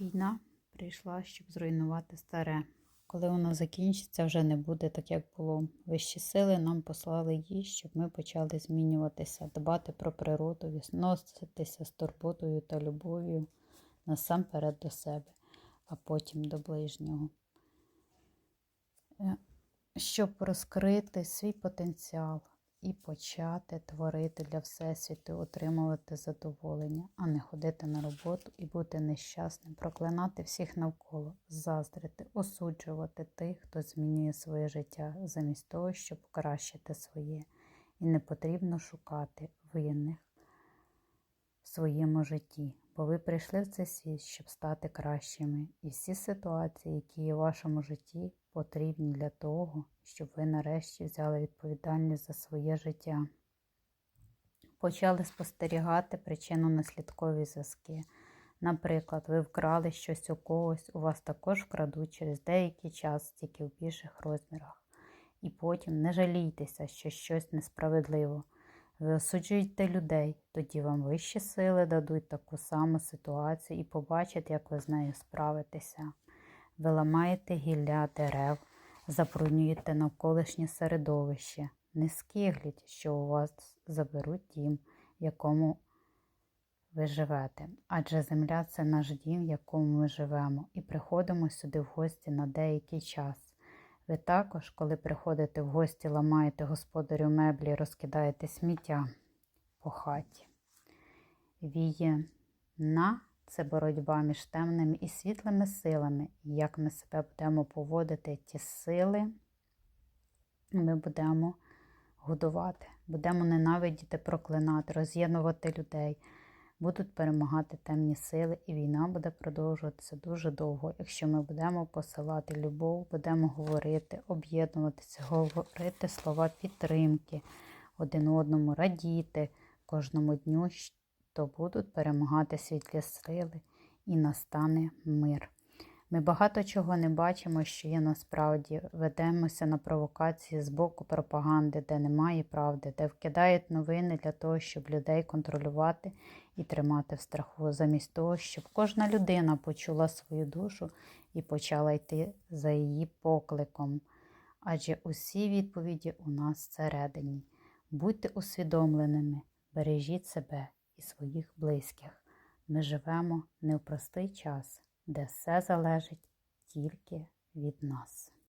Війна прийшла, щоб зруйнувати старе. Коли воно закінчиться, вже не буде так, як було. Вищі сили нам послали її, щоб ми почали змінюватися, дбати про природу, відноситися з турботою та любов'ю насамперед до себе, а потім до ближнього. Е, Щоб розкрити свій потенціал і почати творити для Всесвіту, отримувати задоволення, а не ходити на роботу і бути нещасним, проклинати всіх навколо, заздрити, осуджувати тих, хто змінює своє життя, замість того, щоб покращити своє. І не потрібно шукати винних в своєму житті, бо ви прийшли в цей світ, щоб стати кращими. І всі ситуації, які є в вашому житті, потрібні для того, щоб ви нарешті взяли відповідальність за своє життя. Почали спостерігати причинно-наслідкові зв'язки. Наприклад, ви вкрали щось у когось, у вас також вкрадуть через деякий час, тільки в більших розмірах. І потім не жалійтеся, що щось несправедливо. Ви осуджуєте людей, тоді вам вищі сили дадуть таку саму ситуацію і побачать, як ви з нею справитеся. Ви ламаєте гілля дерев, забруднюєте навколишнє середовище. Не скигліть, що у вас заберуть дім, в якому ви живете. Адже земля це наш дім, в якому ми живемо, і приходимо сюди в гості на деякий час. Ви також, коли приходите в гості, ламаєте господарю меблі, розкидаєте сміття по хаті. Війна це боротьба між темними і світлими силами. Як ми себе будемо поводити, ті сили ми будемо годувати, будемо ненавидіти, проклинати, роз'єднувати людей. Будуть перемагати темні сили, і війна буде продовжуватися дуже довго. Якщо ми будемо посилати любов, будемо говорити, об'єднуватися, говорити слова підтримки, один одному радіти кожному дню, то будуть перемагати світлі сили і настане мир. Ми багато чого не бачимо, що є насправді. Ведемося на провокації з боку пропаганди, де немає правди, де вкидають новини для того, щоб людей контролювати і тримати в страху, замість того, щоб кожна людина почула свою душу і почала йти за її покликом. Адже усі відповіді у нас всередині. Будьте усвідомленими, бережіть себе і своїх близьких. Ми живемо не в простий час де все залежить тільки від нас.